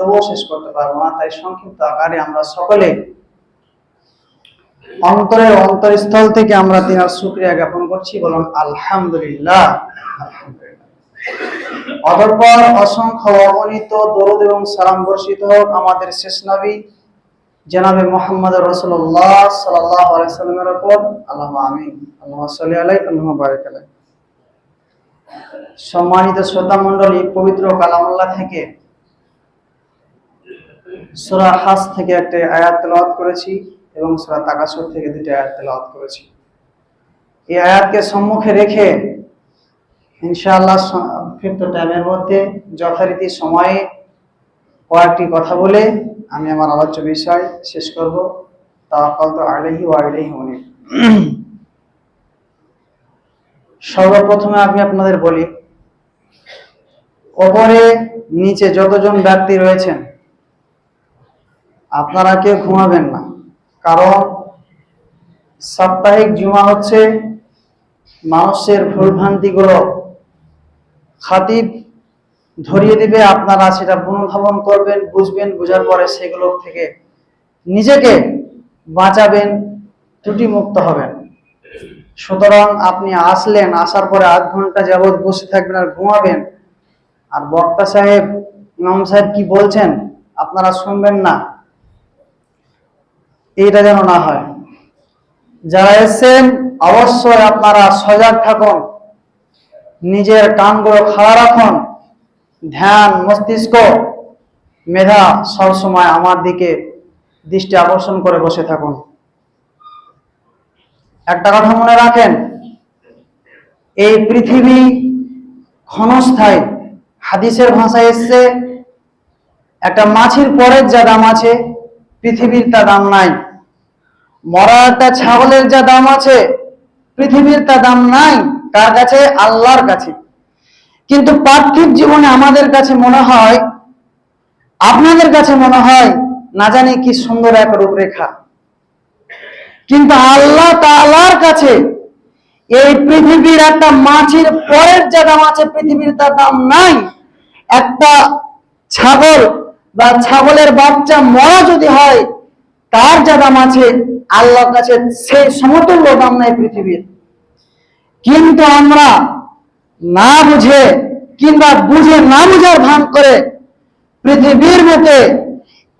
তবুও শেষ করতে পারব না, তাই সংক্ষিপ্ত আকারে আমরা সকলে অন্তরের অন্তরস্থল থেকে আমরা তিনার শুক্রিয়া জ্ঞাপন করছি, বলুন, আলহামদুলিল্লাহ। অতঃপর অসংখ্য অগণিত দরুদ এবং সালাম বর্ষিত হোক আমাদের শেষ নবী, জনাবে মোহাম্মদ রসুল্লাহ সাল্লাহ আলাইসাল্লামের ওপর আল্লাহ আমিন। আল্লাহ সাল্লি আলাই আল্লাহ বারেক সম্মানিত শ্রদ্ধা মণ্ডলী পবিত্র কালামুল্লাহ থেকে সূরা হাস থেকে একটা আয়াত তেলাওয়াত করেছি এবং সূরা তাকাসুর থেকে দুটো আয়াত তেলাওয়াত করেছি। এই আয়াতকে সম্মুখে রেখে ইনশাআল্লাহ ফিরত টাইমের মধ্যে যথারীতি সময়ে কয়েকটি কথা বলে আমি আমার আলোচ্য বিষয় শেষ করব। তাওয়াক্কাল তো আলাইহি ওয়া ইলাইহি উনিব সর্বপ্রথমে আমি আপনাদের বলি, ওপরে নিচে যতজন ব্যক্তি রয়েছেন আপনারা কেউ ঘুমাবেন না। কারণ সাপ্তাহিক জুমা হচ্ছে মানুষের ভুলভ্রান্তিগুলো খাতিব ধরিয়ে দিবে, আপনারা সেটা পুনর্ধাবন করবেন, বুঝবেন, বুঝার পরে সেগুলো থেকে নিজেকে বাঁচাবেন ত্রুটি মুক্ত হবেন। সুতরাং আপনি আসলেন, আসার পরে আধ ঘণ্টা যাবৎ বসে থাকবেন আর ঘুমাবেন। আর বক্তা সাহেব, ইমাম সাহেব কি বলছেন? আপনারা শুনবেন না। এইটা যেন না হয়। যারা এসেছেন, অবশ্যই আপনারা সজাগ থাকুন। নিজের কানগুলো খাড়া রাখুন। ধ্যান, মস্তিষ্ক, মেধা সবসময় আমার দিকে দৃষ্টি আকর্ষণ করে বসে থাকুন। একটা কথা মনে রাখেন, এই পৃথিবী ক্ষণস্থায়ী। হাদিসের ভাষায় এসছে, একটা মাছির পরের যা দাম আছে, পৃথিবীর তা দাম নাই। মরা একটা ছাগলের যা দাম আছে, পৃথিবীর তা দাম নাই কার কাছে আল্লাহর কাছে। কিন্তু পার্থিব জীবনে আমাদের কাছে মনে হয়, আপনাদের কাছে মনে হয়, না জানি কি সুন্দর এক রূপরেখা। কিন্তু আল্লাহ তাআলার কাছে এই পৃথিবীর একটা মাছির পরের যা দাম আছে, পৃথিবীর তার দাম নাই। একটা ছাগল বা ছাগলের বাচ্চা মরা যদি হয়, তার যা দাম আছে আল্লাহর কাছে সেই সমতুল্য দাম নাই পৃথিবীর। কিন্তু আমরা না বুঝে কিংবা বুঝে না বুঝার ভান করে পৃথিবীর বুকে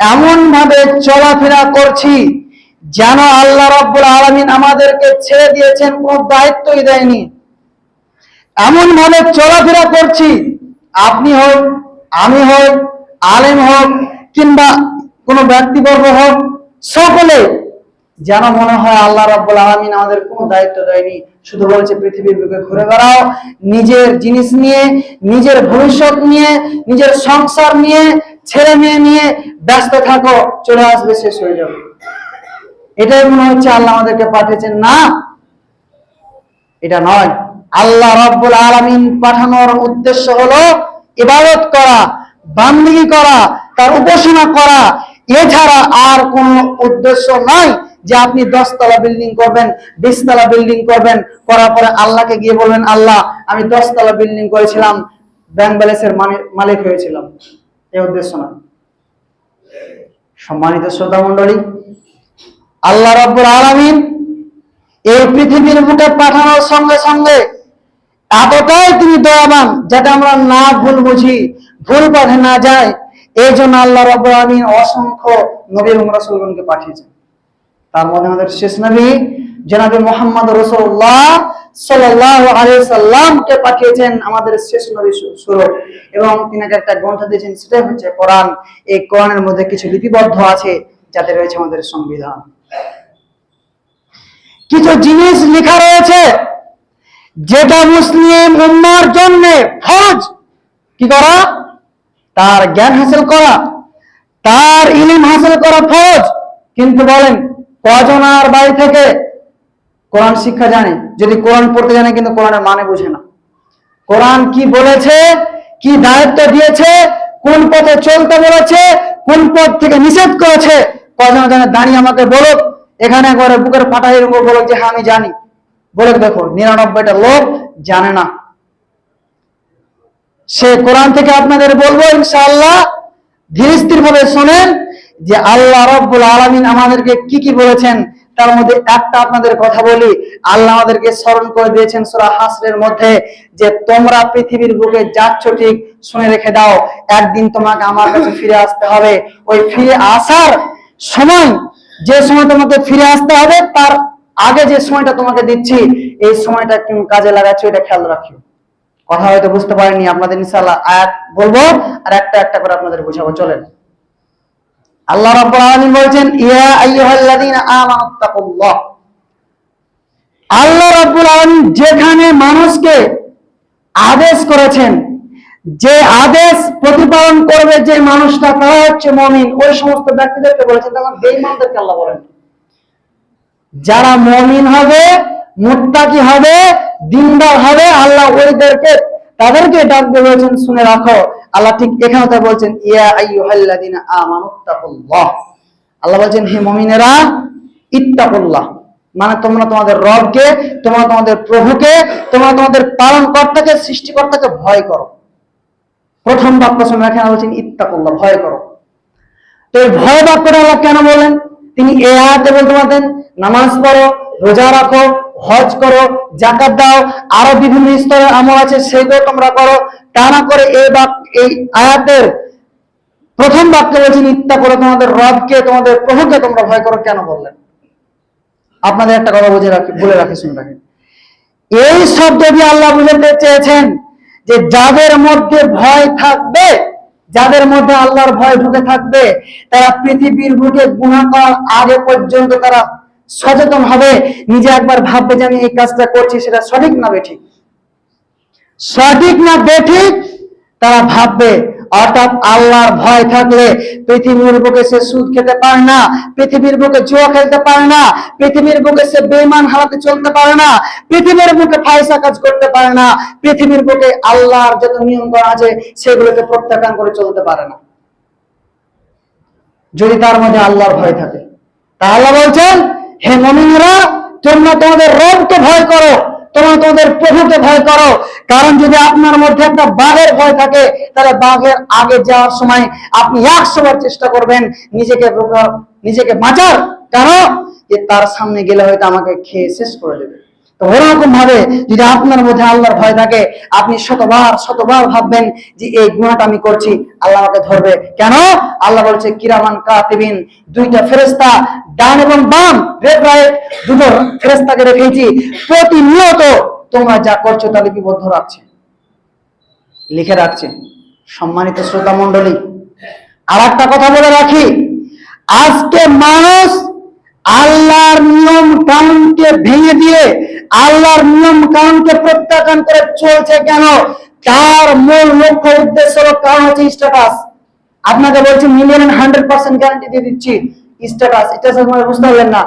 এমন ভাবে চলাফেরা করছি যেন আল্লাহ রব্বুল আলমিন আমাদেরকে ছেড়ে দিয়েছেন, কোন দায়িত্বই দেয়নি। এমন ভাবে চলাফেরা করছি, আপনি হোক, আমি হোক, আলেম হোক কিংবা কোনো ব্যক্তিবর্গ হোক, সকলে যেন মনে হয় আল্লাহ রাব্বুল আলামিন আমাদের কোনো দায়িত্ব দেয়নি। শুধু বলছে, পৃথিবীর বুকে ঘুরে বেড়াও নিজের জিনিস নিয়ে, নিজের ভবিষ্যৎ নিয়ে, নিজের সংসার নিয়ে, ছেলে মেয়ে নিয়ে ব্যস্ত থাকো, চলে আসবে, শেষ হয়ে যাবে। এটাই মনে হচ্ছে আল্লাহ আমাদেরকে পাঠিয়েছেন। না, এটা নয়। আল্লাহ রাব্বুল আলামিন পাঠানোর উদ্দেশ্য হলো ইবাদত করা, বান্দিগি করা, তার উপাসনা করা। এছাড়া আর কোনো উদ্দেশ্য নাই। যে আপনি দশতলা বিল্ডিং করবেন, বিশতলা বিল্ডিং করবেন, করার পরে আল্লাহকে গিয়ে বলবেন, আল্লাহ, আমি দশতলা বিল্ডিং করেছিলাম ব্যাংক ব্যালেন্সের মালিক হয়েছিলাম। এই উদ্দেশ্য না। সম্মানিত শ্রদ্ধা মন্ডলী আল্লাহ রব্বুল আলামিন এই পৃথিবীর বুকে পাঠানোর সঙ্গে সঙ্গে এতটাই তিনি দয়াবান যাতে আমরা না ভুল বুঝি, ভুল পথে না যাই, এই জন্য আল্লাহ রব্বুল আলামিন অসংখ্য নবী এবং রাসূলগণকে পাঠিয়েছেন। তার মধ্যে আমাদের শেষ নবী জনাবে মোহাম্মদ রসুল্লাহ সাল্লামকে পাঠিয়েছেন আমাদের শেষ নবী স্বরূপ এবং তিনাকে একটা গ্রন্থ দিয়েছেন, সেটাই হচ্ছে কোরআন। এই কোরআনের মধ্যে কিছু লিপিবদ্ধ আছে যাতে রয়েছে আমাদের সংবিধান। কিছু জিনিস লেখা রয়েছে, যেটা মুসলিম উম্মার জন্য ফরজ। কি করা? তার জ্ঞান হাসিল করা, তার ইলিম হাসিল করা ফরজ। কিন্তু বলেন কজন আর বাড়ি থেকে কোরআন শিক্ষা জানে? যদি কোরআন পড়তে জানে, কিন্তু কোরআনের মানে বুঝে না। কোরআন কি বলেছে? কি দায়িত্ব দিয়েছে? কোন পথে চলতে বলেছে? কোন পথ থেকে নিষেধ করেছে? কজন জানে? দাঁড়িয়ে আমাকে বলো এখানে একবারে বুকের ফাটাই বলো যে হ্যাঁ আমি জানি। বলে দেখো, নিরানব্বইটা লোক জানে না। সে কোরআন থেকে আপনাদের বলব ইনশাআল্লাহ। ধীর স্থির ভাবে শোনেন। যে আল্লাহ রব্বুল আলামিন আমাদেরকে কি কি বলেছেন, তার মধ্যে একটা আপনাদের কথা বলি। আল্লাহ আমাদেরকে স্মরণ করে দিয়েছেন সূরা হাসরের মধ্যে যে তোমরা পৃথিবীর বুকে যাচ্ছ ঠিক, শুনে রেখে দাও, একদিন তোমাকে আমার কাছে ফিরে আসতে হবে। ওই ফিরে আসার সময়, যে সময় তোমাকে ফিরে আসতে হবে, তার আগে যে সময়টা তোমাকে দিচ্ছি, এই সময়টা তুমি কাজে লাগাচ্ছ, এটা খেয়াল রাখিও। কথা হয়তো বুঝতে পারেনি, আপনাদের ইনশাআল্লাহ আয়াত বলব, আর একটা একটা করে আপনাদের বুঝাবো। চলেন। আল্লাহ রাব্বুল আলামিন বলছেন, ইয়া আইয়ুহাল্লাযীনা আমানুত্তাকুল্লাহ আল্লাহ রাব্বুল আলামিন যেখানে মানুষকে আদেশ করেছেন, যে আদেশ প্রতিপালন করবে যে মানুষটা, তারা হচ্ছে মমিন। ওই সমস্ত ব্যক্তিদেরকে বলেছেন তখন বেঈমানদেরকে আল্লাহ বলেন। যারা মমিন হবে, মুত্তাকি হবে, দিনদার হবে, আল্লাহ ওইদেরকে, তাদেরকে ডাকতে বলেছেন, শুনে রাখো আল্লাহ ঠিক এখানে তা বলছেন, ইয়া আইয়ুহাল্লাযীনা আমানুত্তাকুল্লাহ আল্লাহ বলছেন, হে মুমিনেরা, ইত্তাকুল্লাহ। মানে তোমরা তোমাদের রবকে, তোমরা তোমাদের প্রভুকে, তোমরা তোমাদের পালন কর্তাকে সৃষ্টিকর্তাকে ভয় করো। প্রথম বাক্য সময় এখানে বলছেন, ইত্তাকুল্লাহ, ভয় করো। তো এই ভয় বাক্যটা আল্লাহ কেন বলেন তিনি এ আয়াতে বলতে পারতেন নামাজ পড়ো, রোজা রাখো, হজ করো জাকাত দাও, আরও বিভিন্ন স্তরের আমল আছে, সেগুলো তোমরা করো। তা না করে এই বাক, এই আয়াতের প্রথম বাক্য বলছেন ইত্যা করে তোমাদের রবকে, তোমাদের প্রভুকে তোমরা ভয় করো, কেন বললেন? আপনাদের একটা কথা বুঝে রাখি, বলে রাখি, শুনে রাখেন এই শব্দ দিয়ে আল্লাহ বুঝাতে চেয়েছেন যে যাদের মধ্যে ভয় থাকবে, যাদের মধ্যে আল্লাহর ভয় ঢুকে থাকবে, তারা পৃথিবীর বুকে গুণা করার আগে পর্যন্ত তারা সচেতন হবে। নিজে একবার ভাববে যে আমি এই কাজটা করছি, সেটা সঠিক না বেঠিক। সঠিক না বেঠিক, তারা ভাববে, অর্থাৎ আল্লাহর ভয় থাকলে পৃথিবীর বুকে সে সুদ খেতে পারে না, পৃথিবীর বুকে জুয়া খেলতে পারে না, পৃথিবীর বুকে সে বেমান হালাতে চলতে পারে না, পৃথিবীর বুকে ফায়সা কাজ করতে পারে না, পৃথিবীর বুকে আল্লাহর যত নিয়ম করা আছে, সেগুলোকে প্রত্যাখ্যান করে চলতে পারে না। যদি তার মধ্যে আল্লাহর ভয় থাকে, তা আল্লাহ বলছেন, হে মমিনরা, তোমরা তোমাদের রবকে ভয় করো তোমরা তোমাদের প্রভুকে ভয় করো। কারণ যদি আপনার মধ্যে একটা বাঘের ভয় থাকে, তাহলে বাঘের আগে যাওয়ার সময় আপনি একশো বার চেষ্টা করবেন নিজেকে নিজেকে বাঁচার। কেন? যে তার সামনে গেলে হয়তো আমাকে খেয়ে শেষ করে দেবে। ওরকম ভাবে যদি আপনার মধ্যে আল্লাহর ভয় থাকে, আপনি শতবার শতবার ভাববেন যে এই গুণাটা আমি করছি, আল্লাহ আমাকে ধরবে। কেন? আল্লাহ বলছে, কিরামান কাতিবিন, দুইটা ফেরেস্তা ডান এবং বাম রেড রাইট দুটো ফেরেস্তাকে রেখেছি প্রতিনিয়ত তোমরা যা করছ তা লিপিবদ্ধ রাখছে। লিখে রাখছে। সম্মানিত শ্রোতা মণ্ডলী আর একটা কথা বলে রাখি। আজকে মানুষ আল্লাহর নিয়ম কানুনকে ভেঙে দিয়ে আল্লাহর নিয়ম কানুনকে প্রত্যাখ্যান করে চলছে কেন? তার মূল লক্ষ্য উদ্দেশ্য কারণ হচ্ছে স্ট্যাটাস আপনাকে বলছি মিলিয়ন হান্ড্রেড পার্সেন্ট গ্যারান্টি দিয়ে দিচ্ছি স্ট্যাটাস এটা সময় বুঝতে পারলেন না।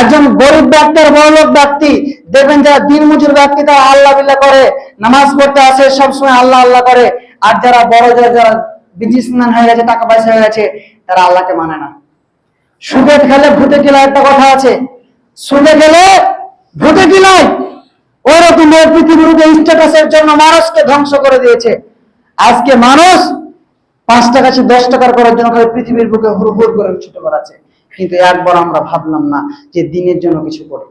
একজন গরিব ব্যক্তি আর বড় লোক ব্যক্তি, দেখবেন যারা দিন মজুর ব্যক্তি, তারা আল্লাহ বিল্লাহ করে, নামাজ পড়তে আসে, সবসময় আল্লাহ আল্লাহ করে। আর যারা বড়, যারা যারা বিজনেসম্যান হয়ে গেছে, টাকা পয়সা হয়ে গেছে, তারা আল্লাহকে মানে না। সুদে খেলে ভূতে কিলায় একটা কথা আছে। সুদে গেলে ভূতে কিলায় ওরকম এই পৃথিবীর স্ট্যাটাসের জন্য মানুষকে ধ্বংস করে দিয়েছে। আজকে মানুষ পাঁচ টাকা সে দশ টাকার করার জন্য পৃথিবীর বুকে হুড় হুড় করে ছুটে বেড়াচ্ছে। কিন্তু একবার আমরা ভাবলাম না যে দিনের জন্য কিছু করি।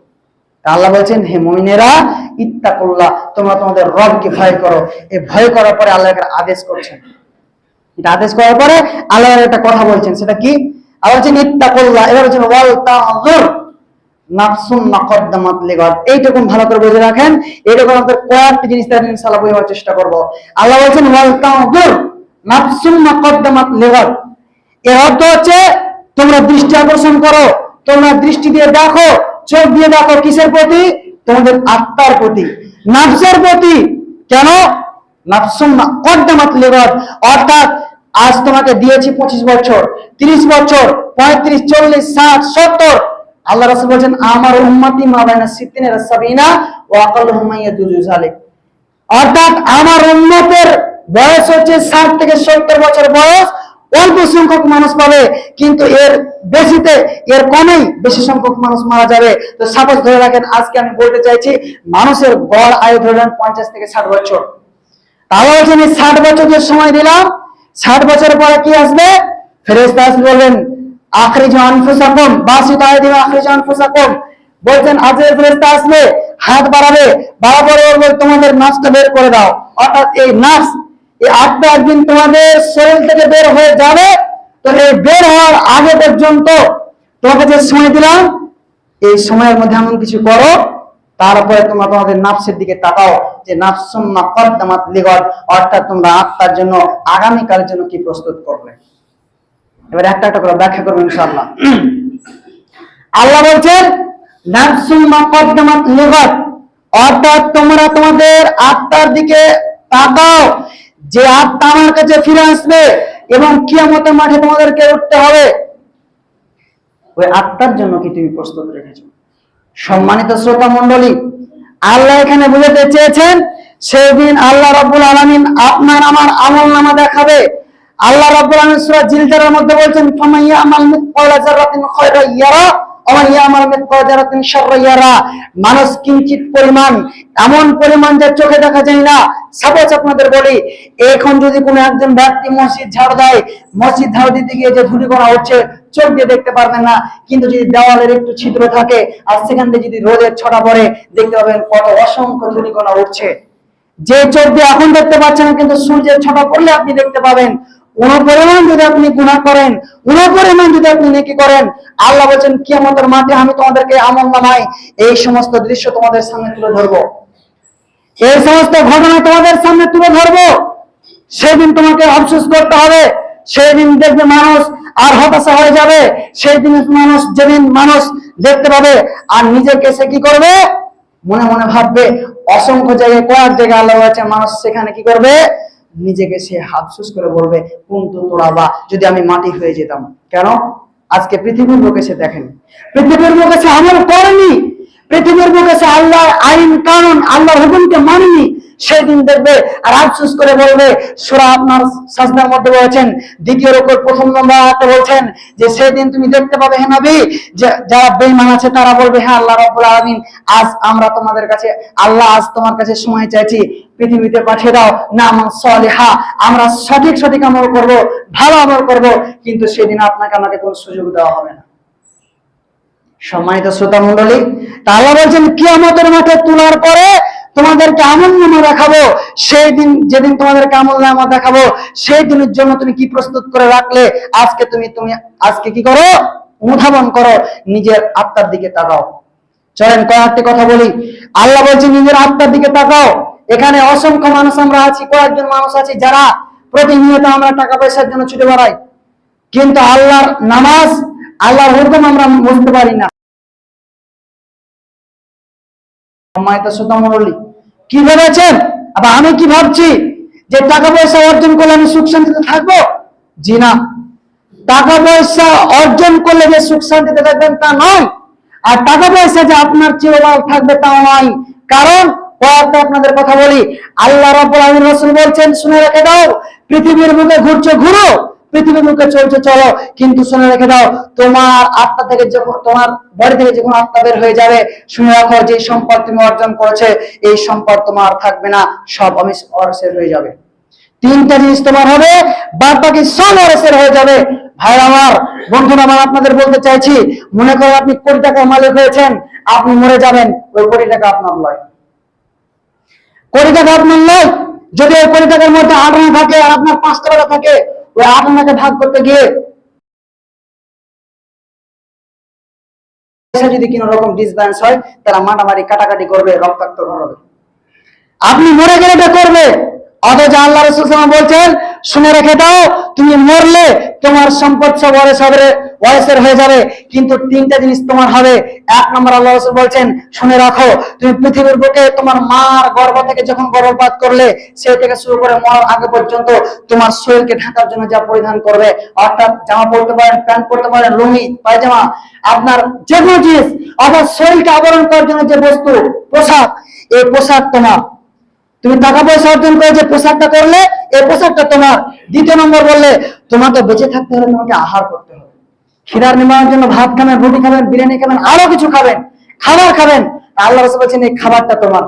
আল্লাহ বলছেন, হে মমিনেরা, ইত্তাকুল্লাহ, তোমরা তোমাদের রবকে ভয় করো। এই ভয় করার পরে আল্লাহ একটা আদেশ করছেন। এটা আদেশ করার পরে আল্লাহ একটা কথা বলছেন, সেটা কি? আল্লাহ বলছেন, ইত্তাকুল্লাহ। এবার বলছেন রাখেন। চেষ্টা তোমরা দৃষ্টি আকর্ষণ করো, তোমরা দৃষ্টি দিয়ে দেখো, চোখ দিয়ে দেখো কিসের প্রতি? তোমাদের আত্মার প্রতি। নাফসের প্রতি। কেন? নাফসুন মাকদ্দামাত লিগাদ। অর্থাৎ, আজ তোমাকে দিয়েছি পঁচিশ বছর, তিরিশ বছর, পঁয়ত্রিশ, চল্লিশ, ষাট, সত্তর আল্লাহ রাসূল বলেন আমার উম্মতি মা বাইনা সিদ্দিনের সাবিনা ও আকালুহুম মাইয়াদুজু জালিক অর্থাৎ আমার উম্মতের বয়স হচ্ছে ষাট থেকে সত্তর বছর বয়স, অল্প সংখ্যক মানুষ পাবে, কিন্তু এর বেশিতে, এর কমেই বেশি সংখ্যক মানুষ মারা যাবে। তো সাপোজ ধরে রাখেন, আজকে আমি বলতে চাইছি, মানুষের গড় আয়ু ধরে রাখেন পঞ্চাশ থেকে ষাট বছর। তাহলে বলছেন এই ষাট বছর যে সময় দিলাম, ষাট বছর পরে কি আসবে? ফেরেস্তা আসবে বলবেন তোমাকে যে সময় দিলাম, এই সময়ের মধ্যে এমন কিছু করো, তারপরে তোমরা তোমাদের নাফসের দিকে তাকাও, যে নাফসুম্মা কদ্দামাত অর্থাৎ তোমরা আত্মার জন্য আগামীকালের জন্য কি প্রস্তুত করবে? এবার একটা একটা করে ব্যাখ্যা করব ইনশাআল্লাহ। আল্লাহ বলছেন অর্থাৎ তোমরা তোমাদের আত্মার দিকে তাকাও যে আত্মা আমার কাছে ফিরে আসবে এবং কিয়ামতের মাঠে তোমাদেরকে উঠতে হবে। ওই আত্মার জন্য কি তুমি প্রস্তুত রেখেছো? সম্মানিত শ্রোতা মন্ডলী আল্লাহ এখানে বুঝাতে চেয়েছেন সেই দিন আল্লাহ রব্বুল আলমিন আপনার আমার আমল নামা দেখাবে। আল্লাহ রব্বুল মধ্যে বলছেন মানুষ কিঞ্চিত পরিমাণ, এমন পরিমাণ যে চোখে দেখা যায় না। সাপোজ আপনাদের বলি, এখন যদি কোনো একজন ব্যক্তি মসজিদ ঝাড় দেয়, মসজিদ ঝাড় দিতে গিয়ে যে ধুলিকণা উঠছে চোখ দিয়ে দেখতে পারবেন না। কিন্তু যদি দেওয়ালের একটু ছিদ্র থাকে, আর সেখান থেকে যদি রোদের ছটা পড়ে, দেখতে পাবেন কত অসংখ্য ধুলিকণা উঠছে। যে চোখ দিয়ে এখন দেখতে পাচ্ছেন কিন্তু সূর্যের ছটা পড়লে আপনি দেখতে পাবেন কোন পরিমাণ যদি আপনি গুণা করেন কোন পরিমাণ যদি আপনি নেকি করেন, আল্লাহ বলছেন, কিয়ামতের মাঠে আমি তোমাদেরকে আমল নামাই এই সমস্ত দৃশ্য তোমাদের সামনে তুলে ধরবো। এই সমস্ত ঘটনা তোমাদের সামনে তুলে ধরবো। সেদিন তোমাকে আফসোস করতে হবে। সেই দিন দেখবে মানুষ আর হতাশা হয়ে যাবে। সেই দিন মানুষ, যেদিন মানুষ দেখতে পাবে আর নিজেকে সে কি করবে? মনে মনে ভাববে, অসংখ্য জায়গায়, কয়েক জায়গায় আল্লাহ বলেছে মানুষ সেখানে কি করবে? নিজেকে সে হাফসুস করে বলবে কুন্তু তোরা বা, যদি আমি মাটি হয়ে যেতাম। কেন? আজকে পৃথিবীর লোকে সে দেখেন। পৃথিবীর লোকে সে আমল করেনি। পৃথিবীর মুখে সে আল্লাহ আইন, কানুন, আল্লাহর হুকুমকে মানেনি। সেদিন দেখবে, আর আফসোস করে বলবে, সুরা আপনার সাজদার মধ্যে বলেছেন দ্বিতীয় রকম প্রথম নম্বর আয়াতে বলছেন যে, সেদিন তুমি দেখতে পাবে হে নবী যারা বেঈমান আছে, তারা বলবে হ্যাঁ আল্লাহ রাব্বুল আলামিন, আজ আমরা তোমাদের কাছে, আল্লাহ আজ তোমার কাছে সময় চাইছি, পৃথিবীতে পাঠিয়ে দাও না আমার সলিহা, আমরা সঠিক সঠিক আমল করব, ভালো আমল করব, কিন্তু সেদিন আপনাকে আমাকে কোনো সুযোগ দেওয়া হবে না। সম্মানিত শ্রোতা মন্ডলী তাহলে বলছেন, কিয়ামতের মাঠে তোলার পরে তোমাদেরকে আমল নামা দেখাবো সেই দিন যেদিন তোমাদেরকে আমল নামা দেখাবো সেই দিনের জন্য তুমি কি প্রস্তুত করে রাখলে? আজকে তুমি তুমি আজকে কি করো? অনুধাবন করো, নিজের আত্মার দিকে তাকাও। চলেন কয়েকটি কথা বলি? আল্লাহ বলছে, নিজের আত্মার দিকে তাকাও। এখানে অসংখ্য মানুষ আমরা আছি, কয়েকজন মানুষ আছি, যারা প্রতিনিয়ত আমরা টাকা পয়সার জন্য ছুটে বেড়াই। কিন্তু আল্লাহর নামাজ, আল্লাহর হুকুম আমরা বুঝতে পারি না। মণ্ডলী কি ভেবেছেন? আবার আমি কি ভাবছি? যে টাকা পয়সা অর্জন করলে আমি সুখ শান্তিতে থাকব? জি না। টাকা পয়সা অর্জন করলে যে সুখ শান্তিতে থাকবেন তা নয়। আর টাকা পয়সা যে আপনার চিরকাল থাকবে তাও নয়। কারণ কয়েকটা আপনাদের কথা বলি, আল্লাহ রাব্বুল আলামিন রাসূল বলছেন, শুনে রেখে দাও, পৃথিবীর বুকে ঘুরছে, ঘুরো। পৃথিবীর মুখে চলছে, চলো কিন্তু শুনে রেখে দাও, তোমার আত্মা থেকে যখন, তোমার বডি থেকে যখন আত্মা বের হয়ে যাবে, শুনে রাখো যে সম্পদ তুমি অর্জন করেছে, এই সম্পদ তোমার থাকবে না, সব আমি অরসের হয়ে যাবে। তিনটা জিনিস তোমার হবে বাদ বাকি সব অরসের হয়ে যাবে। ভাই, আমার, বন্ধুরা, আমার আপনাদের বলতে চাইছি, মনে করেন আপনি কোটি টাকার মালিক হয়েছেন, আপনি মরে যাবেন, ওই কোটি টাকা আপনার নয় কোটি টাকা আপনার নয় যদি ওই কোটি টাকার মধ্যে আট থাকে আপনার পাঁচটা টাকা থাকে ওই আট ভাগ করতে গিয়ে যদি কোন রকম ডিসব্যালেন্স হয়, তারা মারামারি, কাটাকাটি করবে, রক্তাক্ত হবে আপনি মরে গেলে করবে। অথচ আল্লাহ রসুল বলছেন, শুনে রেখে দাও, তুমি মরলে তোমার সম্পদ সব ওয়ারেসের হয়ে যাবে, কিন্তু তিনটা জিনিস তোমার হবে। এক নম্বর আল্লাহ রসুল বলছেন, শুনে রাখো, তুমি পৃথিবীর বুকে তোমার মার গর্ভ থেকে যখন গর্ভপাত করলে সে থেকে শুরু করে মরার আগে পর্যন্ত তোমার শরীরকে ঢাকার জন্য যা পরিধান করবে। অর্থাৎ জামা পড়তে পারেন, প্যান্ট পড়তে পারেন, লুঙ্গি, পায়জামা, আপনার যে কোনো জিনিস, অর্থাৎ শরীরকে আবরণ করার জন্য যে বস্তু, পোশাক, এই পোশাক তোমার। তুমি টাকা পয়সা অর্জন করে যে পোশাকটা করলে, এই পোশাকটা তোমার দ্বিতীয় নম্বর বললে তোমাকে বেঁচে থাকতে হলে তোমাকে আহার করতে হবে। খিদার নিবারণের জন্য ভাত খাবেন, রুটি খাবেন, বিরিয়ানি খাবেন, আরও কিছু খাবেন, খাবার খাবেন। আল্লাহ রসুল বলছেন, এই খাবারটা তোমার।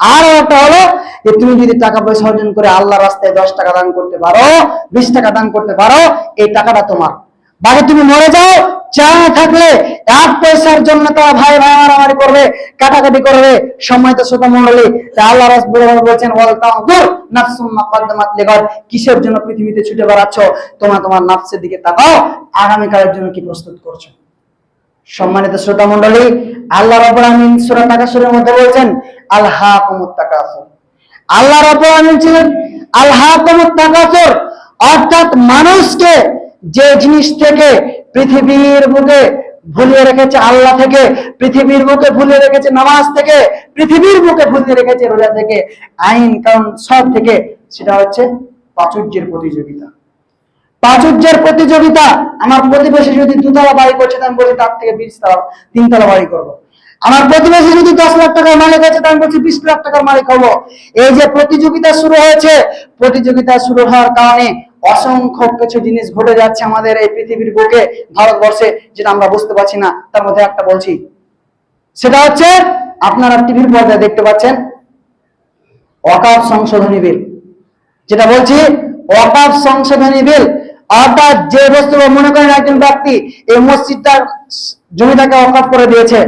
আর একটা হলো যে তুমি যদি টাকা পয়সা অর্জন করে আল্লাহ রাস্তায় দশ টাকা দান করতে পারো, বিশ টাকা দান করতে পারো, এই টাকাটা তোমার। বাকি তুমি মরে যাও থাকলে এক পয়সার জন্য তারা ভাই ভাই মারামারি করবে, কাটাকাটি করবে। সময় তো শ্রোতা মন্ডলী আল্লাহ বলছেন কিসের জন্য পৃথিবীতে ছুটে বেড়াচ্ছ? তোমরা তোমার নাফসের দিকে তাকাও। আগামীকালের জন্য কি প্রস্তুত করছ? সম্মানিত শ্রোতা মন্ডলী আল্লাহ রাব্বুল আমিন সূরা তাকাসুরের মধ্যে বলছেন আলহাকুমুত তাকাসুর আল্লাহ রাব্বুল আমিন ছিলেন আলহাকুমুত তাকাসুর অর্থাৎ মানুষকে যে জিনিস থেকে পৃথিবীর মুখে ভুলিয়ে রেখেছে আল্লাহ থেকে, পৃথিবীর মুখে ভুলিয়ে রেখেছে নামাজ থেকে, পৃথিবীর মুখে ভুলিয়ে রেখেছে রোজা থেকে, আইন কারণ সব থেকে সেটা হচ্ছে প্রাচুর্যের প্রতিযোগিতা। প্রাচুর্যের প্রতিযোগিতা, আমার প্রতিবেশী যদি দুতলা বাড়ি করছে আমি বলছি তার থেকে বিশ তলা, তিনতলা বাড়ি করব। আমার প্রতিবেশী যদি দশ লাখ টাকার মালিক আছে আমি বলছি বিশ লাখ টাকার মালিক হব। এই যে প্রতিযোগিতা শুরু হয়েছে, প্রতিযোগিতা শুরু হওয়ার কারণে অসংখ্য কিছু জিনিস ঘটে যাচ্ছে আমাদের এই পৃথিবীর বুকে ভারতবর্ষে, যেটা আমরা বুঝতে পারছি না। তার মধ্যে একটা বলছি। সেটা হচ্ছে, আপনারা টিভির পর্দায় দেখতে পাচ্ছেন, অকাপ সংশোধনী বিল। যেটা বলছি, অকাপ সংশোধনী বিল, অর্থাৎ যে বস্তু মনে করেন একজন ব্যক্তি এই মসজিদটার জমিটাকে অকাপ করে দিয়েছে,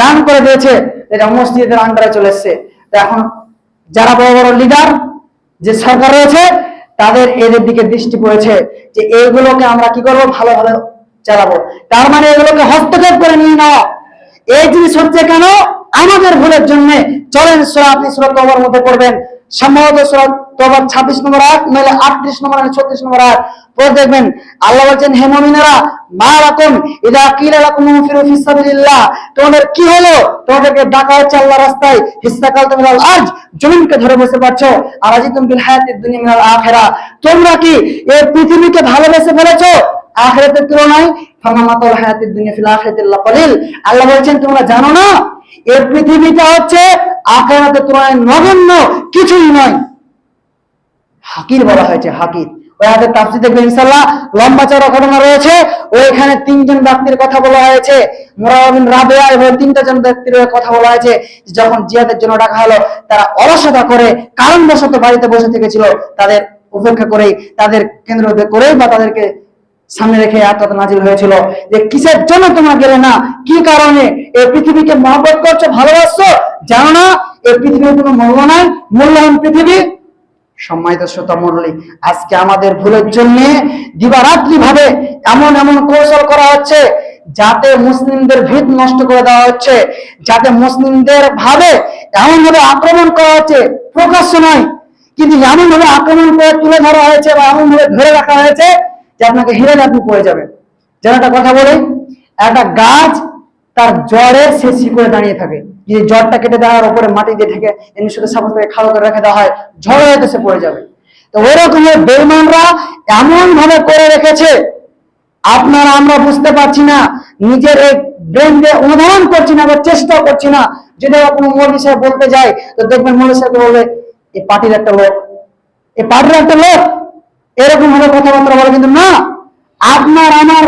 দান করে দিয়েছে, এটা মসজিদের আন্ডারে চলে এসছে। এখন যারা বড় বড় লিডার যে সরকার রয়েছে তাদের এদের দিকে দৃষ্টি পড়েছে যে এইগুলোকে আমরা কি করব? ভালোভাবে চালাবো। তার মানে এগুলোকে হস্তক্ষেপ করে নিয়ে নেওয়া। এই জিনিস হচ্ছে কেন? আমাদের ভুলের জন্য। চলেন সুরা আপনি সুরত মধ্যে পড়বেন। সম্ভবত সুরা তোবার ছাব্বিশ নম্বর আট, নইলে আটত্রিশ নম্বর ছত্রিশ নম্বর আট। পড়ে দেখবেন, আল্লাহ বলছেন, হে মুমিনেরা, মা রাকুম, ইদা কিলা লাকুম ফিরু ফিস সাবিলিল্লাহ। তোমাদের কি হলো? তোমাদেরকে ডাকা হচ্ছে আল্লাহ রাস্তায়। হিস্সাকাল তুমি আজ জমিনকে ধরে বসে পাচ্ছ আর আজি তুমি বিল হায়াতিদ দুনিয়া মিনাল আখিরা। তোমরা কি এই পৃথিবীকে ভালোবেসে ফেলেছো? আখিরাতের তুলনায় ফামামাতুল হায়াতিদ দুনিয়া ফিল আখিরাতি ইল্লা কলিল। আল্লাহ বলছেন, তোমরা জানো না? এই পৃথিবীটা হচ্ছে আখিরাতের তুলনায় নগণ্য, কিছুই নয়। হাকির বলা হয়েছে, হাকির। ওই লম্বা চড়া ঘটনা রয়েছে। ওইখানে তিনজন ব্যক্তির কথা বলা হয়েছে। রাবেয়া এবং তিনটা জন ব্যক্তির কথা বলা হয়েছে, যখন জিহাদের জন্য ডাকা হলো, তারা অলসতা করে কারণবশত বাড়িতে বসে থেকেছিল। তাদের উপেক্ষা করেই, তাদের কেন্দ্র করেই বা তাদেরকে সামনে রেখে আয়াতটা নাজিল হয়েছিল। যে কিসের জন্য তোমরা গেলে না? কি কারণে? এই পৃথিবীকে মহব্বত করছ, ভালোবাসছো? জানো না এই পৃথিবীর কোনো মূল্য নাই। মূল্যহীন পৃথিবী সম্মানিত শ্রোতা মন্ডলী আজকে আমাদের ভুলের জন্য দিবারাত্রি ভাবে এমন এমন কৌশল করা হচ্ছে যাতে মুসলিমদের ভিত নষ্ট করে দেওয়া হচ্ছে, যাতে মুসলিমদের ভাবে এমন ভাবে আক্রমণ করা হচ্ছে, প্রকাশ্য নয়, কিন্তু এমন ভাবে আক্রমণ করে তুলে ধরা হয়েছে বা এমন ভাবে ধরে রাখা হয়েছে যে আপনাকে হিরে আপনি পড়ে যাবেন যেন একটা কথা বলি, একটা গাছ তার জড়ের সে শিকড়ে দাঁড়িয়ে থাকে। যদি জ্বরটা কেটে দেওয়ার উপরে মাটি দিয়ে ঢেকে এমনি শুধু সাপোজ থেকে খালো করে রেখে দেওয়া হয়, ঝড় হয়তো সে পড়ে যাবে। তো ওই রকমের বেইমানরা এমন ভাবে করে রেখেছে, আপনারা, আমরা বুঝতে পারছি না, নিজের এই ব্রেন দিয়ে অনুধাবন করছি না বা চেষ্টা করছি না। যদি কোনো মৌলী সাহেব বলতে যাই তো দেখবেন মৌলী সাহেব বলবে এই পার্টির একটা লোক এই পার্টির একটা লোক এরকম ভাবে কথাবার্তা বলে কিন্তু না। আপনার, আমার,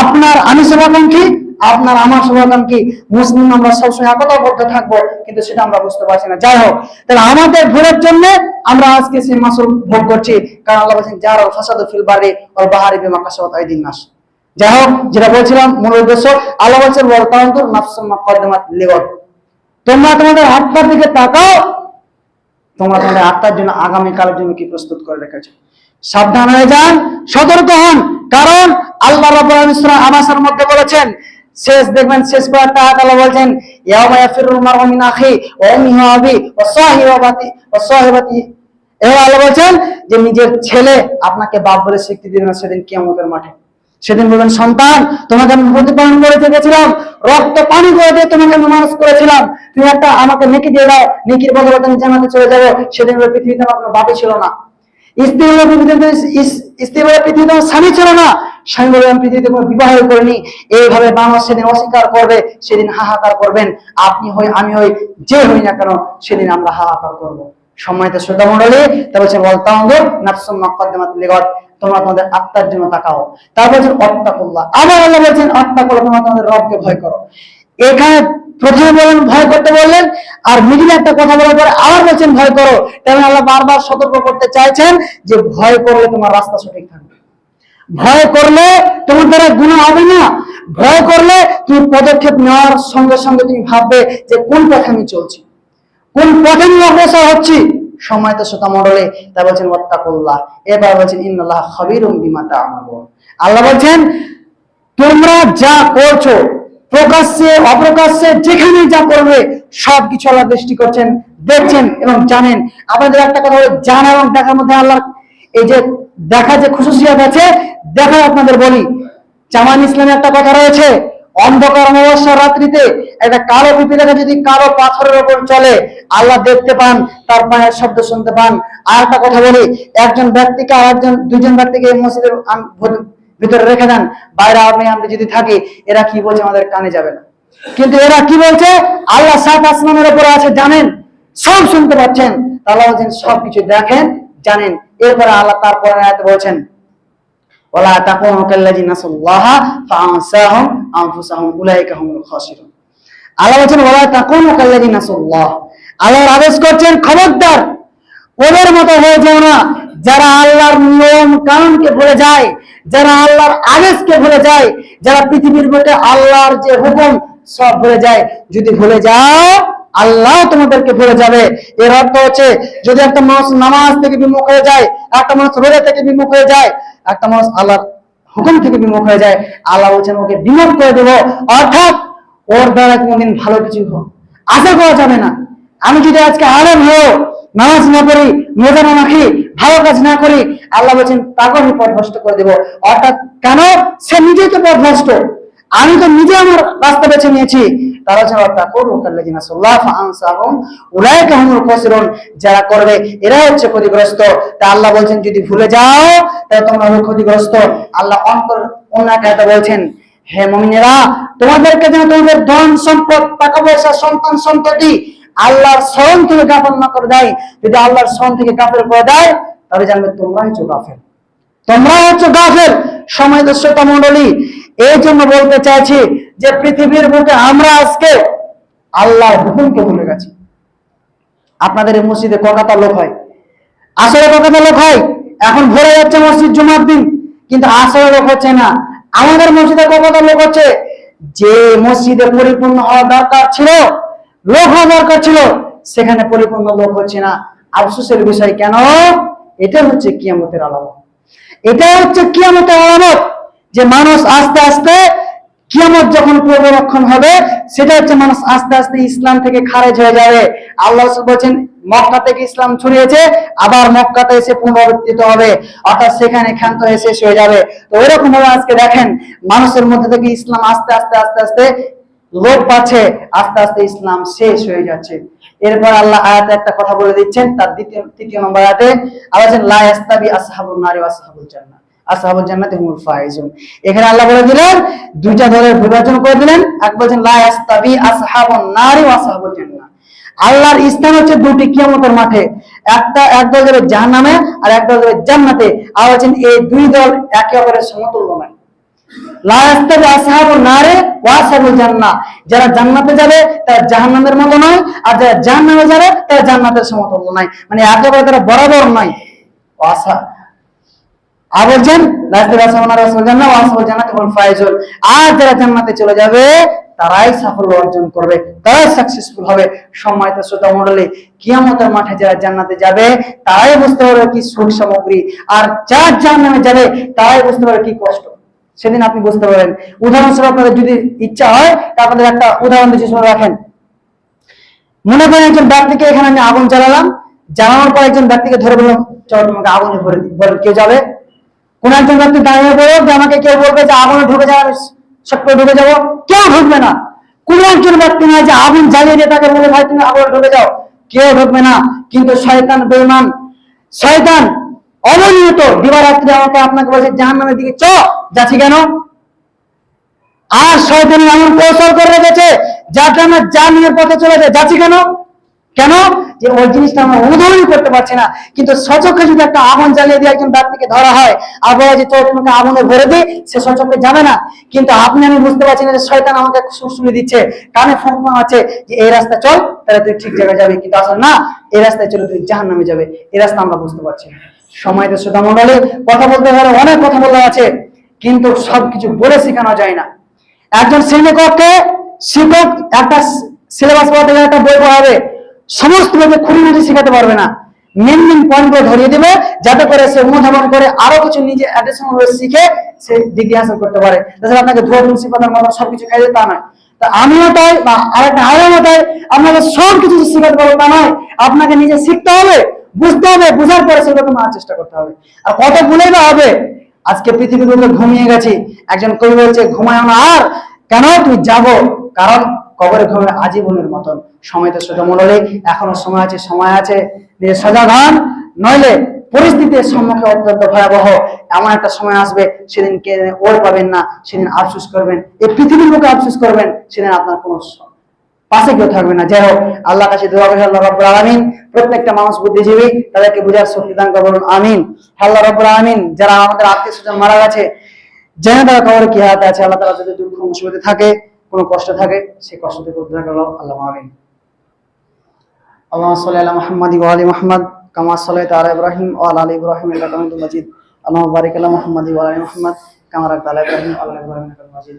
আপনার, আমি শুভাকাঙ্ক্ষী আপনার আমার শুভাকাঙ্ক্ষী মুসলিম, আমরা সবসময় একতাবদ্ধ থাকব, কিন্তু সেটা আমরা বুঝতে পারছি না। যাই হোক, তাহলে আমাদের ভুলের জন্য আমরা আজকে সেই মাসুল ভোগ করছি। কারণ আল্লাহ বলছেন, যার ফাসাদ ফিল বারে ওর বাহারি বিমা কাসাওয়াত আইদিন নাস। যাই হোক, যেটা বলছিলাম, মূল উদ্দেশ্য, আল্লাহ বলছেন, ওয়াল তাওয়ান্তুর নাফসুম মা লিগত তোমরা তোমাদের আত্মার দিকে তাকাও। তোমরা তোমাদের আত্মার জন্য আগামী কালের জন্য কি প্রস্তুত করে রেখেছো? সাবধান হয়ে যান, সতর্ক হন। কারণ আল্লাহ রাব্বুল আলামিন সূরা আনাসের মধ্যে বলেছেন শেষ দেখবেন, শেষ আল্লাহ বলছেন যে, নিজের ছেলে আপনাকে বাপ বলে স্বীকৃতি সেদিন কিয়ামতের মাঠে। সেদিন বলবেন, সন্তান, তোমাকে আমি প্রতিপালন করে থেকেছিলাম রক্ত পানি করে দিয়ে তোমাকে আমি মানুষ করেছিলাম। তুমি একটা আমাকে নেকি দিয়ে দাও, নেকির বদলে তুমি জানাতে চলে যাব। সেদিন পৃথিবীতে আমার কোনো বাপই ছিল না। পৃথিবীতে পৃথিবীতে আমার স্বামী ছিল না। স্বামী আমি পৃথিবীতে কোনো বিবাহ করিনি। এইভাবে মানুষ সেদিন অস্বীকার করবে, সেদিন হাহাকার করবেন। আপনি হই, আমি হই, যে হই না কেন, সেদিন আমরা হাহাকার করব। সম্মানিত শ্রদ্ধা মন্ডলী তা বলছেন বলতাঙ্গ নাফসুম মাকদ্দামাত লিগত তোমরা তোমাদের আত্মার জন্য তাকাও। তারপর বলছেন, অত্তাকুল্লাহ। আবার আল্লাহ বলছেন, অত্তাকুল্লাহ, তোমরা তোমাদের রবকে ভয় করো। এখানে প্রথমে বলেন ভয় করতে বললেন, আর মিডিলে একটা কথা বলার পরে আবার বলছেন, ভয় করো। তেমন আল্লাহ বারবার সতর্ক করতে চাইছেন যে ভয় করলে তোমার রাস্তা সঠিক থাকবে। ভয় করলে তোমার দ্বারা গুণা হবে না। ভয় করলে তুমি পদক্ষেপ নেওয়ার সঙ্গে সঙ্গে তুমি ভাববে যে কোন পথে আমি চলছি। কোন পথে আমি অগ্রসর হচ্ছি? সময় তো শ্রোতা মডলে তা বলছেন, ওয়াত্তাকুল্লাহ। এবার বলছেন, ইন্নাল্লাহ তা'মালুন আল্লাহ বলছেন, তোমরা যা করছ প্রকাশ্যে, অপ্রকাশ্যে, যেখানে যা করবে, সবকিছু আল্লাহ দৃষ্টি করছেন, দেখছেন এবং জানেন। আপনাদের একটা কথা জানা এবং দেখার মধ্যে আল্লাহ এই যে দেখা যে খুশুসিয়াত আছে দেখা আপনাদের বলি। জামান ইসলামে একটা কথা রয়েছে, অন্ধকার অমাবস্যার রাত্রিতে একটা কালো পিপি দেখা যদি কালো পাথরের ওপর চলে, আল্লাহ দেখতে পান, তার পায়ের শব্দ শুনতে পান। আর একটা কথা বলি, একজন ব্যক্তিকে আর একজন দুজন ব্যক্তিকে মসজিদের ভেতর- রেখে দেন। বাইরে আপনি আমরা যদি থাকি, এরা কি বলছে আমাদের কানে যাবে না। কিন্তু এরা কি বলছে? আল্লাহ সাত আসমানের উপরে আছে, জানেন। সব শুনতে পাচ্ছেন। আল্লাহ বলছেন, সবকিছু দেখেন, জানেন। এরপরে আল্লাহ তারপরে বলছেন ওলা ফাআনসাহুম আনফুসাহুম উলাইকা হুমুল খাসিরুন। আল্লাহ বলছেন ওলা আল্লাহর আদেশ করছেন, খবরদার, ওদের মতো হয়ে যেও না। যারা আল্লাহর নিয়ম কানুনকে ভুলে যায়, যারা আল্লাহর আদেশকে ভুলে যায়, যারা পৃথিবীর বুকে আল্লাহর যে হুকুম সব ভুলে যায়, যদি ভুলে যাও, আল্লাহ তোমাদেরকে ভুলে যাবে। এর অর্থ হচ্ছে, যদি একটা মানুষ নামাজ থেকে বিমুখ হয়ে যায়, একটা মানুষ রোজা থেকে বিমুখ হয়ে যায়, একটা মানুষ আল্লাহর হুকুম থেকে বিমুখ হয়ে যায়, আল্লাহ বলছেন, ওকে বিমুখ করে দেব। অর্থাৎ ওর দ্বারা কোনোদিন ভালো কিছু হোক আশা করা যাবে না। আমি যদি আজকে আলেম হয়েও নামাজ না পড়ি, রোজা না রাখি, ভালো কাজ না করি, আল্লাহ বলছেন, তাকে আমি করে দেবো। অর্থাৎ কেন? সে নিজেই তো পথভ্রষ্ট আমি তো নিজে আমার রাস্তা বেছে নিয়েছি। তারা ছাড়া যারা করবে এরা হচ্ছে ক্ষতিগ্রস্ত। তা আল্লাহ বলছেন, যদি ভুলে যাও, তাহলে তোমরা ক্ষতিগ্রস্ত। আল্লাহ অন্তর আয়াতে বলছেন, হে মুমিনেরা, তোমাদেরকে যেন তোমাদের ধন সম্পদ, টাকা পয়সা, সন্তান সন্ততি আল্লাহর স্মরণ থেকে গাফল না করে দেয়। যদি আল্লাহর স্মরণ থেকে গাফেল করে দেয়, তাহলে জানবে তোমরাই হচ্ছে গাফেল তোমরা হচ্ছে গাফের সময় শ্রোতা মন্ডলী এই জন্য বলতে চাইছি যে পৃথিবীর বুকে আমরা আজকে আল্লাহর হুকুমকে ভুলে গেছি। আপনাদের এই মসজিদে কলকাতা লোক হয়। আসলে কলকাতা লোক হয়। এখন ভরে যাচ্ছে মসজিদ জুমার দিন। কিন্তু আসলে লোক হচ্ছে না। আমাদের মসজিদে কলকাতা লোক হচ্ছে। যে মসজিদে পরিপূর্ণ হওয়া দরকার ছিল লোক হওয়া দরকার ছিল, সেখানে পরিপূর্ণ লোক হচ্ছে না। আফসোসের বিষয় কেন? এটা হচ্ছে কিয়ামতের আলামত। এটা হচ্ছে কিয়ামতের আলামত যে মানুষ আস্তে আস্তে কিয়ামত যখন পূর্বরক্ষণ হবে, সেটা হচ্ছে মানুষ আস্তে আস্তে ইসলাম থেকে খারেজ হয়ে যাবে। আল্লাহ বলছেন, মক্কা থেকে ইসলাম ছড়িয়েছে, আবার মক্কাতে এসে পুনরাবর্তিত হবে, অর্থাৎ সেখানে ক্ষান্ত হয়ে শেষ হয়ে যাবে। তো এরকম ভাবে আজকে দেখেন, মানুষের মধ্যে থেকে ইসলাম আস্তে আস্তে আস্তে আস্তে লোপ পাচ্ছে আস্তে আস্তে ইসলাম শেষ হয়ে যাচ্ছে। এরপর আল্লাহ আয়াতে একটা কথা বলে দিচ্ছেন, তার দ্বিতীয়, তৃতীয় নম্বর আয়াতে। আল্লাহ লা আসহাবুন নারি আসহাবুল জান্নাতি এখানে আল্লাহ বলে দিলেন, দুইটা বিভাজন করে দিলেন। এক বলছেন আল্লাহর স্থান হচ্ছে দুটি কিয়ামতের মাঠে। একটা, এক দল যাবে আর এক দল যাবে জান্নাতে। আর বলছেন, এই দুই দল একে অপরের সমতুল্য নয়। যারা জান্নাতে যাবে, তারা জাহান্নামের মতো নয়, আর যারা জাহান্নামে যাবে, তারা জান্নাতের সমতুল্য নয়। মানে একেবারে তারা বরাবর নয়। ওয়াসা আর যারা জান্নাতে চলে যাবে, তারাই সাফল্য অর্জন করবে, তারাই সাকসেসফুল হবে। সম্মানিত শ্রোতা মণ্ডলী, কিয়ামতের মাঠে যারা জান্নাতে যাবে, তারাই বুঝতে পারবে কি সুখ সামগ্রী। আর যার জাহান্নামে যাবে, তারাই বুঝতে পারবে কি কষ্ট। সেদিন আপনি বুঝতে পারবেন উদাহরণস্বরূপ আপনাদের যদি ইচ্ছা হয়, তা আপনাদের একটা উদাহরণ দিচ্ছি, শুনে রাখেন। মনে করেন একজন ব্যক্তিকে এখানে আমি আগুন জ্বালালাম। জ্বালানোর পর একজন ব্যক্তিকে ধরে বললাম, চলো তোমাকে আগুনে ভরে দিই। বলেন কে যাবে কোন একজন ব্যক্তি দাঁড়িয়ে পড়ো যে, আমাকে কেউ বলবে যে, আগুনে ঢুকে যাবে করে ঢুকে যাব। কেউ ঢুকবে না। কোন একজন ব্যক্তি নয় যে আগুন জ্বালিয়ে দিয়ে তাকে বলে, ভাই, তুমি আগুনে ঢুকে যাও। কেউ ঢুকবে না। কিন্তু শয়তান বেঈমান। শয়তান অবনিয়ত দিবারাত্রি আমাকে, আপনাকে বলছে, জাহান্নামের দিকে চ। যাচ্ছি কেন? আর শয়তান এমন কৌশল করে রেখেছে যাতে আমরা জাহান্নামের পথে চলে যায়। যাচ্ছি কেন? কেন? যে ওই জিনিসটা আমরা অনুধাবনই করতে পারছি না। কিন্তু সচক্ষে যদি একটা আগুন জ্বালিয়ে দিয়ে একজন ব্যক্তিকে ধরা হয়, আর বলে যে তোর তোমাকে আগুনে ভরে দিই সে সচক্ষে যাবে না। কিন্তু আপনি, আমি বুঝতে পারছি না যে শয়তান আমাকে সুরসুরি দিচ্ছে। কানে ফোন আছে যে, এই রাস্তা চল, তাহলে তুই ঠিক জায়গায় যাবি। কিন্তু আসলে না, এই রাস্তায় চলে তুই জাহান নামে যাবে। এই রাস্তা আমরা বুঝতে পারছি না। সময় তো শ্রোতা মন্ডলী কথা বলতে গেলে অনেক কথা বলা আছে। কিন্তু সবকিছু বলে শেখানো যায় না। একজন শ্রেণীকক্ষে শিক্ষক একটা সিলেবাস পড়াতে একটা বই পড়াবে, সমস্ত বইকে খুঁটিনাটি শেখাতে পারবে না। মেন মেন পয়েন্ট ধরিয়ে দেবে, যাতে করে সে অনুধাবন করে, আরও কিছু নিজে ভাবে শিখে সে ডিগ্রি হাসিল করতে পারে। তাছাড়া আপনাকে ধোয়া মতো সবকিছু খাইয়ে তা নয়। তা আমিও তাই, বা আরেকটা আরও তাই, আপনাকে সব কিছু শেখাতে পারব তা নয়, আপনাকে নিজে শিখতে হবে, বুঝতে হবে, বুঝার পরে সেগুলোকে মানার চেষ্টা করতে হবে। আর কত ভুলেই বা হবে আজকে পৃথিবীর উপরে ঘুমিয়ে গেছি। একজন কবি বলছে, ঘুমায় না। আর কেন তুই যাব? কারণ কবরে ঘুমে আজীবনের মতন সময় তো শুধু মনে এখনও সময় আছে সময় আছে। নিজে সজাগ হন নইলে পরিস্থিতির সম্মুখে অত্যন্ত ভয়াবহ। এমন একটা সময় আসবে সেদিন কে ওর পাবেন না, সেদিন আফসুস করবেন। এই পৃথিবীর মুখে আফসুস করবেন, সেদিন আপনার কোনো পাশে কেউ থাকবে না। যাই হোক আল্লাহ কাছে আল্লাহ রব্বুল আলমিন প্রত্যেকটা মানুষ বুদ্ধিজীবী তাদেরকে বুঝার শক্তি দান করুন আমিন। আল্লাহ রব্বুল আলমিন, যারা আমাদের আত্মীয় স্বজন মারা গেছে জেনে তারা কবর কি হাতে আছে, আল্লাহ তারা যদি দুঃখ, মুসিবতে থাকে, কোনো কষ্ট থাকে, সেই কষ্ট থেকে উদ্ধার করো আল্লাহ আমিন। আল্লাহ সাল আল্লাহ মোহাম্মদ আলী মহম্মদ, কামা সাল্লাহ তালা ইব্রাহিম ও আল আলী ইব্রাহিম আল্লাহ মজিদ। আল্লাহ বারিক আল্লাহ মোহাম্মদ আলী মহম্মদ কামার তালা ইব্রাহিম আল্লাহ ইব্রাহিম মাজিদ।